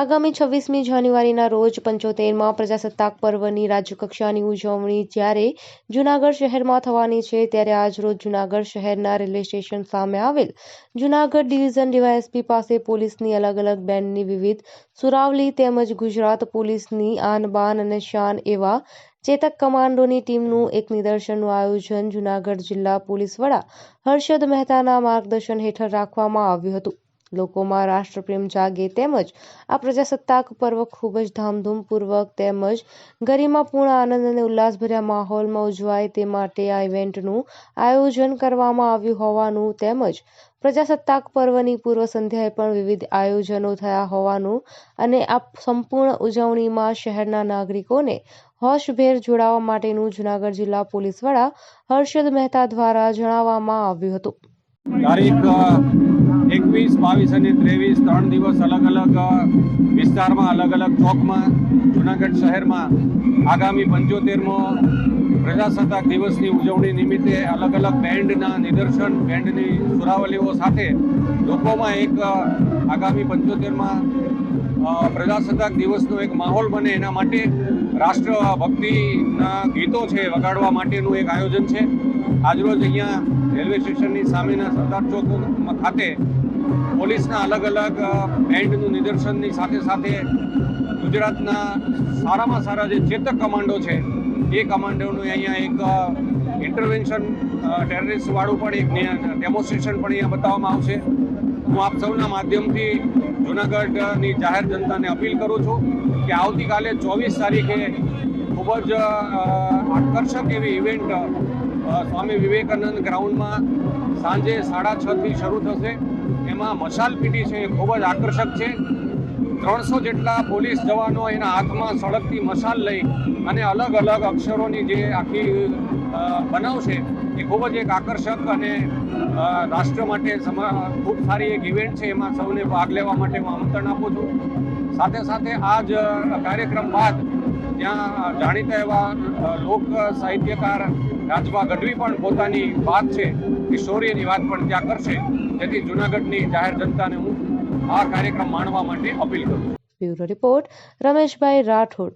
આગામી છવ્વીસમી જાન્યુઆરીના રોજ પંચોતેરમાં પ્રજાસત્તાક પર્વની રાજ્યકક્ષાની ઉજવણી જ્યારે જૂનાગઢ શહેરમાં થવાની છે, ત્યારે આજરોજ જૂનાગઢ શહેરના રેલવે સ્ટેશન સામે આવેલ જૂનાગઢ ડિવિઝન ડીવાયએસપી પાસે પોલીસની અલગ અલગ બેન્ડની વિવિધ સુરાવલી તેમજ ગુજરાત પોલીસની આન બાન અને શાન એવા ચેતક કમાન્ડોની ટીમનું એક નિદર્શનનું આયોજન જૂનાગઢ જિલ્લા પોલીસ વડા હર્ષદ મહેતાના માર્ગદર્શન હેઠળ રાખવામાં આવ્યું હતું. લોકોમાં રાષ્ટ્રપ્રેમ જાગે તેમજ આ પ્રજાસત્તાક પર્વ ખૂબ જ ધામધૂમપૂર્વક તેમજ ગરિમાપૂર્ણ આનંદ અને ઉલ્લાસભર્યા માહોલમાં ઉજવાય તે માટે આ ઇવેન્ટનું આયોજન કરવામાં આવ્યું હોવાનું તેમજ પ્રજાસત્તાક પર્વની પૂર્વ સંધ્યાએ પણ વિવિધ આયોજનો થયા હોવાનું અને આ સંપૂર્ણ ઉજવણીમાં શહેરના નાગરિકોને હોશભેર જોડાવા માટેનું જૂનાગઢ જિલ્લા પોલીસ વડા હર્ષદ મહેતા દ્વારા જણાવવામાં આવ્યું હતું. તારીખ એકવીસ, બાવીસ અને ત્રેવીસ, ત્રણ દિવસ અલગ અલગ વિસ્તારમાં, અલગ અલગ ચોકમાં, જુનાગઢ શહેરમાં આગામી પંચોતેરમો પ્રજાસત્તાક દિવસની ઉજવણી નિમિત્તે અલગ અલગ બેન્ડના નિદર્શન, બેન્ડની સુરાવલીઓ સાથે લોકોમાં એક આગામી પંચોતેરમાં પ્રજાસત્તાક દિવસનો એક માહોલ બને. એના માટે રાષ્ટ્રભક્તિના ગીતો છે, વગાડવા માટેનું એક આયોજન છે. આજરોજ અહીંયા રેલવે સ્ટેશનની સામેના સરદાર ચોક ખાતે પોલીસના અલગ અલગ બેન્ડનું નિદર્શનની સાથે સાથે ગુજરાતના સારામાં સારા જે ચેતક કમાન્ડો છે, એ કમાન્ડોનું અહીંયા એક ઇન્ટરવેન્શન ટેરરિસ્ટવાળું પણ એક ડેમોન્સ્ટ્રેશન પણ અહીંયા બતાવવામાં આવશે. હું આપ સૌના માધ્યમથી જૂનાગઢની જાહેર જનતાને અપીલ કરું છું કે આવતીકાલે ચોવીસ તારીખે ખૂબ જ આકર્ષક એવી ઇવેન્ટ સ્વામી વિવેકાનંદ ગ્રાઉન્ડમાં સાંજે સાડા છથી શરૂ થશે. એમાં મશાલ પીટી છે, એ ખૂબ જ આકર્ષક છે. ત્રણસો જેટલા પોલીસ જવાનો એના હાથમાં સળગતી મશાલ લઈ અને અલગ અલગ અક્ષરોની જે આખી બનાવશે એ ખૂબ જ એક આકર્ષક અને રાષ્ટ્ર માટે ખૂબ સારી એક ઇવેન્ટ છે. એમાં સૌને ભાગ લેવા માટે હું આમંત્રણ આપું છું. સાથે સાથે આ જ કાર્યક્રમ બાદ ત્યાં જાણીતા એવા લોક સાહિત્યકાર રાજભા ગઢવી પણ પોતાની વાત છે, એ શૌર્યની વાત પણ ત્યાં કરશે. તેથી જૂનાગઢની જાહેર જનતાને હું આ કાર્યક્રમ માણવા માટે અપીલ કરું બ્યુરો રિપોર્ટ, રમેશભાઈ રાઠોડ.